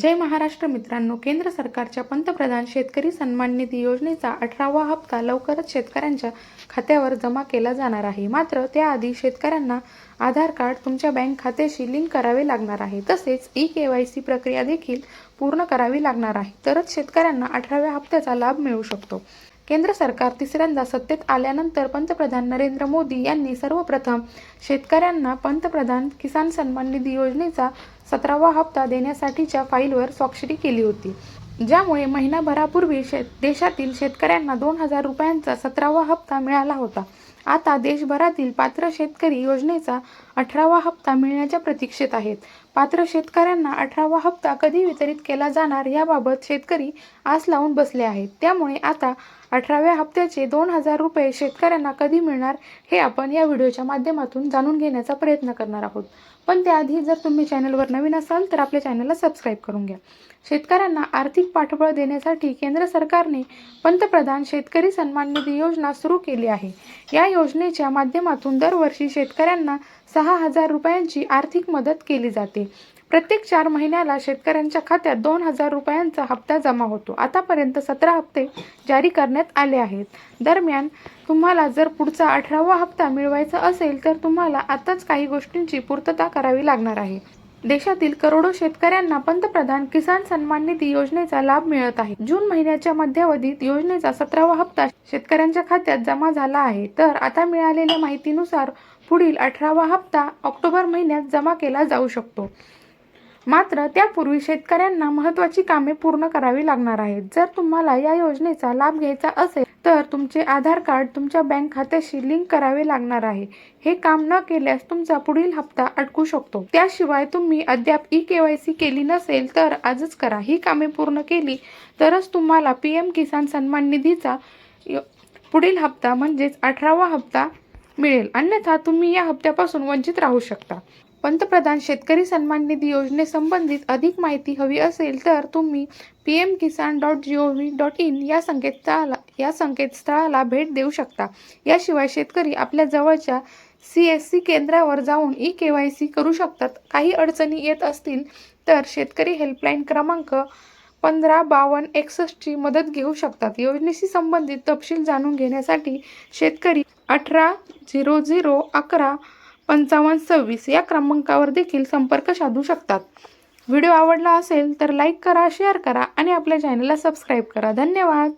जय महाराष्ट्र मित्रांनो केंद्र सरकारच्या पंतप्रधान शेतकरी सन्मान निधी योजनेचा अठरावा हप्ता लवकरच शेतकऱ्यांच्या खात्यावर जमा केला जाणार आहे. मात्र त्याआधी शेतकऱ्यांना आधार कार्ड तुमच्या बँक खात्याशी लिंक करावे लागणार आहे. तसेच ई के वाय सी प्रक्रिया देखील पूर्ण करावी लागणार आहे. तरच शेतकऱ्यांना अठराव्या हप्त्याचा लाभ मिळू शकतो. केंद्र सरकार तिसऱ्यांदा सत्तेत आल्यानंतर पंतप्रधान नरेंद्र मोदी यांनी सर्वप्रथम शेतकऱ्यांना पंतप्रधान किसान सन्मान निधी योजनेचा सतरावा हप्ता देण्यासाठीच्या फाईलवर स्वाक्षरी केली होती. ज्यामुळे महिनाभरापूर्वी शेत देशातील शेतकऱ्यांना दोन हजार रुपयांचा सतरावा हप्ता मिळाला होता. आता देशभरातील पात्र शेतकरी योजनेचा अठरावा हप्ता मिळण्याच्या प्रतीक्षेत आहेत. पात्र शेतकऱ्यांना अठरावा हप्ता कधी वितरित केला जाणार याबाबत शेतकरी आस लावून बसले आहेत. त्यामुळे आता अठराव्या हप्त्याचे दोन हजार रुपये शेतकऱ्यांना कधी मिळणार हे आपण या व्हिडिओच्या माध्यमातून जाणून घेण्याचा प्रयत्न करणार आहोत. पण त्याआधी जर तुम्ही चॅनलवर नवीन असाल तर आपल्या चॅनलला सबस्क्राईब करून घ्या. शेतकऱ्यांना आर्थिक पाठबळ देण्यासाठी केंद्र सरकारने पंतप्रधान शेतकरी सन्मान निधी योजना सुरू केली आहे. या योजनेच्या माध्यमातून दरवर्षी शेतकऱ्यांना सहा हजार रुपयांची आर्थिक मदत केली जाते. प्रत्येक चार महिन्याला शेतकऱ्यांच्या खात्यात दोन हजार रुपयांचा हप्ता जमा होतो. आतापर्यंत सतरा हप्ते जारी करण्यात आले आहेत. दरम्यान तुम्हाला जर पुढचा अठरावा हप्ता मिळवायचा असेल तर तुम्हाला आताच काही गोष्टींची पूर्तता करावी लागणार आहे. देशातील करोडो शेतकऱ्यांना पंतप्रधान किसान सन्मान निधी योजनेचा लाभ मिळत आहे. जून महिन्याच्या मध्यावधीत योजनेचा सतरावा हप्ता शेतकऱ्यांच्या खात्यात जमा झाला आहे. तर आता मिळालेल्या माहितीनुसार पुढील अठरावा हप्ता ऑक्टोबर महिन्यात जमा केला जाऊ शकतो. मात्र त्यापूर्वी शेतकऱ्यांना महत्त्वाची कामे पूर्ण करावी लागणार आहेत. जर तुम्हाला या योजनेचा लाभ घ्यायचा असेल तर तुमचे आधार कार्ड तुमच्या बँक खात्याशी लिंक करावे लागणार आहे. हे काम न केल्यास तुमचा पुढील हप्ता अटकू शकतो. त्याशिवाय तुम्ही अद्याप ई के वाय सी केली नसेल तर आजच करा. ही कामे पूर्ण केली तरच तुम्हाला पी एम किसान सन्मान निधीचा पुढील हप्ता म्हणजेच अठरावा हप्ता मिळेल. अन्यथा तुम्ही या हप्त्यापासून वंचित राहू शकता. पंतप्रधान शेतकरी सन्मान निधी योजनेसंबंधित अधिक माहिती हवी असेल तर तुम्ही P M Kisan dot G O V dot in या संकेतस्थळाला या संकेतस्थळाला भेट देऊ शकता. याशिवाय शेतकरी आपल्या जवळच्या सी एस सी केंद्रावर जाऊन ई के वाय सी करू शकतात. काही अडचणी येत असतील तर शेतकरी हेल्पलाईन क्रमांक पंधरा बावन्न एकसष्टची मदत घेऊ शकतात. योजनेशी संबंधित तपशील जाणून घेण्यासाठी शेतकरी अठरा झिरो झिरो अकरा पंचावन्न सव्वीस या क्रमांकावर देखील संपर्क साधू शकतात. व्हिडिओ आवडला असेल तर लाईक करा शेअर करा आणि आपल्या चॅनलला सबस्क्राईब करा. धन्यवाद!